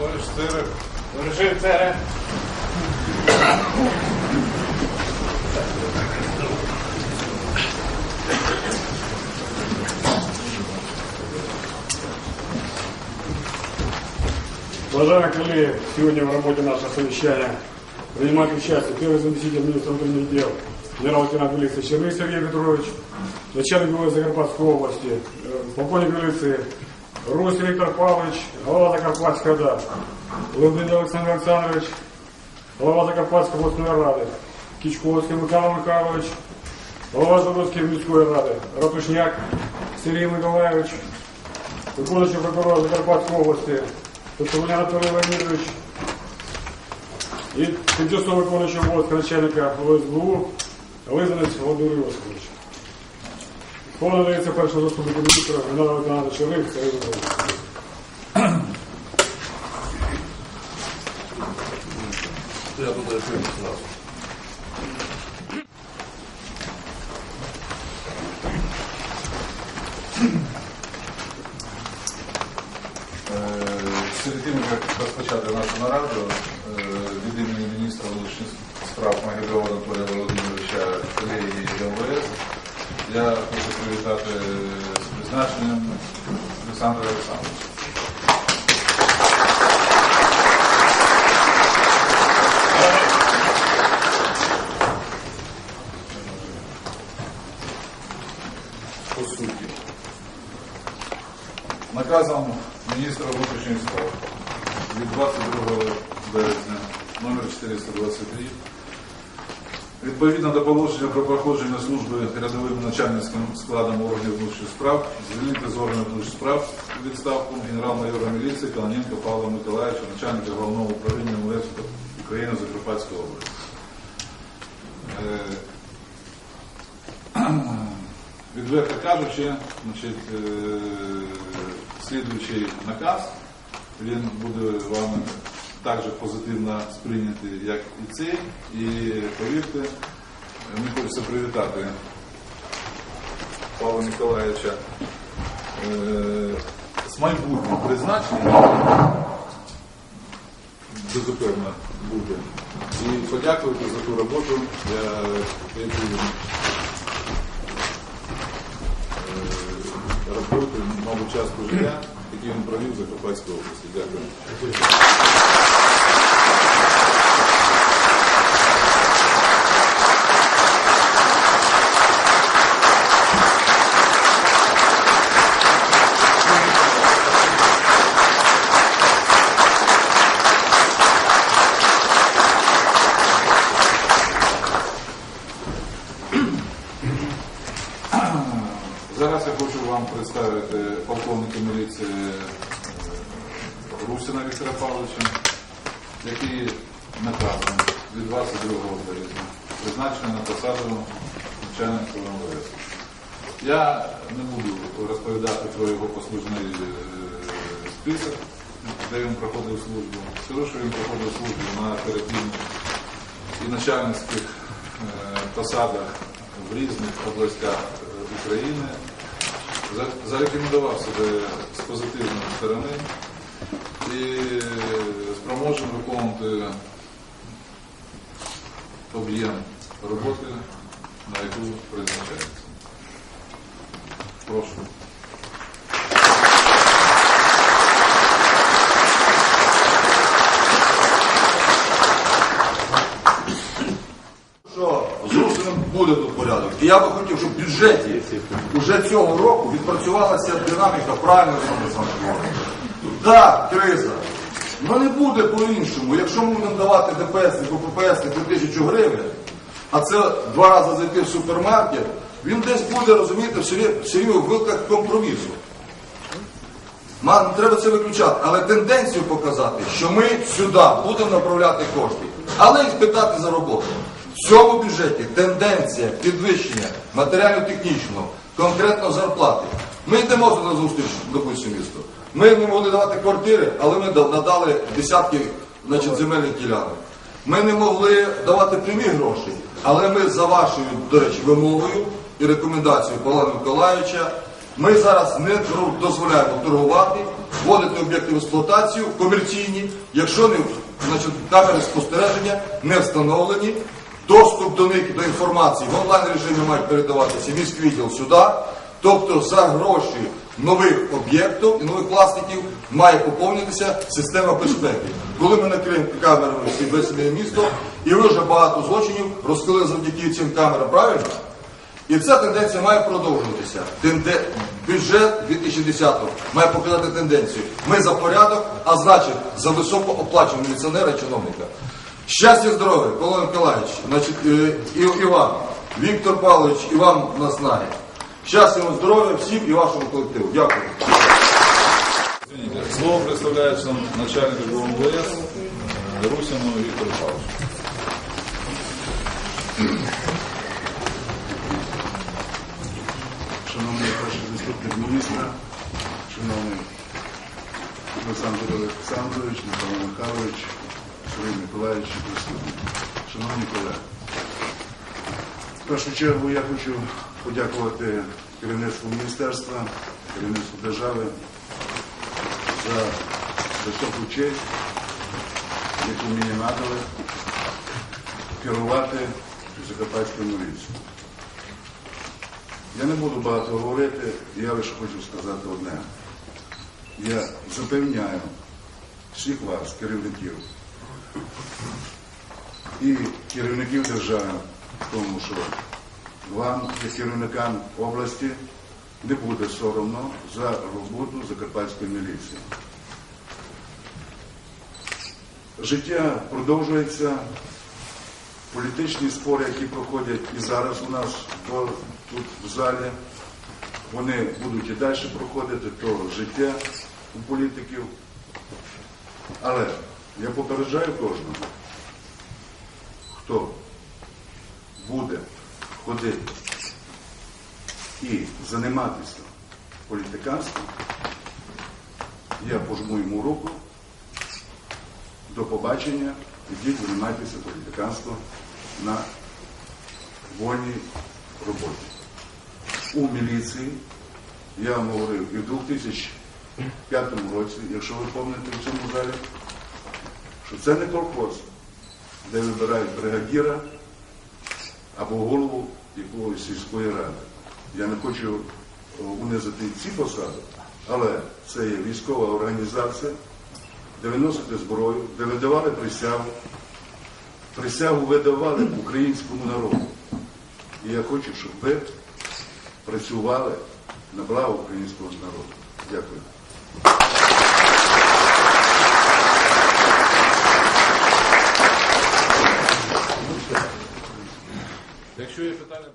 4. Режим ЦР. Уважаемые коллеги, сегодня в работе нашего совещания принимает участие первый заместитель министра внутренних дел генерал-лейтенант милиции Черных Сергей Петрович, начальник ГУВД Закарпатской области, э, полковник милиции Рус Виктор Павлович, глава Закарпатской ОДА, Лебедин Александр Александрович, глава Закарпатской областной рады, Кичковский Михайло Михайлович, глава Журовской міської ради, Ратушняк Сергій Миколаївич, виконуючий прокурор Закарпатської області, Тобто Анатолій Леонідович і тимчасово виконуючий обов'язки начальника ОСБУ Лизанець Володимир Йосипович. Слово надається першому заступнику міністра генерала лейтенанта Черних Я сразу. Е, Серед тим, як розпочати нашу нараду, е, від імені міністра внутрішніх справ Магідова Анатолія Володимировича колеги МВС, я хочу привітати з призначенням Олександра Олександровича. по суті. Наказом міністра внутрішніх справ від 22 березня номер 423 Відповідно до положення про проходження служби рядовим начальницьким складом органів внутрішніх справ, звільнити з органів внутрішніх справ відставку генерал-майора міліції Каланенка Павла Миколаївича, начальника головного управління МВС України Закарпатської області. Е, Відверто кажучи, значить, е, слідуючий наказ, він буде вами також позитивно сприйнятий, як і цей. І повірте, мені хочеться привітати Павла Миколаївича е, з майбутнім призначенням, безупевно буде, і подякувати за ту роботу, яку він роботи, мабуть, частку життя, який він провів в Закарпатській області. Дякую. Зараз я хочу вам представити полковника міліції е, Віктора Павловича, який наказом від 22 березня призначений на посаду начальника МВС. Я не буду розповідати про його послужний е, список, де він проходив службу. Скажу, що він проходив службу на оперативних і начальницьких е, посадах в різних областях е, України. Зарекомендував себе з позитивної сторони і е, виконувати об'єм роботи, на яку призначається. Прошу. буде тут порядок. І я би хотів, щоб в бюджеті вже цього року відпрацювалася динаміка правильно саме. Так, криза. Ну не буде по-іншому. Якщо ми будемо давати ДПС по ППС по тисячу гривень, а це два рази зайти в супермаркет, він десь буде, все в вилках компромісу. Не треба це виключати, але тенденцію показати, що ми сюди будемо направляти кошти, але і спитати за роботу. В цьому бюджеті тенденція підвищення матеріально-технічного, конкретно зарплати. Ми йдемо на зустріч, допустимо, місту. Ми не могли давати квартири, але ми надали десятки значить, земельних ділянок. Ми не могли давати прямі гроші, але ми за вашою, до речі, вимогою і рекомендацією Павла Миколаївича ми зараз не дозволяємо торгувати вводити об'єкти в експлуатацію, комерційні, якщо не, значить, камери спостереження не встановлені, доступ до них, до інформації в онлайн режимі мають передаватися міськвідділ сюди. Тобто за гроші нових об'єктів і нових власників має поповнитися система безпеки. Коли ми накриємо камерами всі веселі місто, і ви вже багато злочинів розкрили завдяки цим камерам, правильно? І ця тенденція має продовжуватися. Тенде... Бюджет 2010 має показати тенденцію. Ми за порядок, а значить за високооплаченого міліціонера і чиновника. Щастя, здоров'я, Миколаївич, значить, е, І- Іван, Віктор Павлович, Іван нас знає. Щастя, вам здоров'я всім і вашому колективу. Дякую. Слово представляется начальник МВС э, Русину Виктору Павловичу. Шановний перший заступник міністра, шановний Олександр Олександрович, Михайло Михайлович, Сергій Миколаївич, присутні. Шановні колеги, в першу чергу я хочу подякувати керівництву міністерства, керівництву держави за високу честь, яку мені надали керувати Закарпатською міліцією. Я не буду багато говорити, я лише хочу сказати одне. Я запевняю всіх вас, керівників, і керівників держави, в тому, що вам, керівникам області, не буде соромно за роботу Закарпатської міліції. Життя продовжується, політичні спори, які проходять і зараз у нас то, тут в залі, вони будуть і далі проходити, то життя у політиків. Але я попереджаю кожного, хто буде ходити і займатися політиканством, я пожму йому руку, до побачення, ідіть займайтеся політиканством на вольній роботі. У міліції, я вам говорив, і в 2005 році, якщо ви пам'ятаєте в цьому залі, що це не колхоз, де вибирають бригадіра або голову якоїсь сільської ради. Я не хочу унизити ці посади, але це є військова організація, де ви носите зброю, де ви давали присягу, присягу ви давали українському народу. І я хочу, щоб ви працювали на благо українського народу. Дякую. Якщо є питання...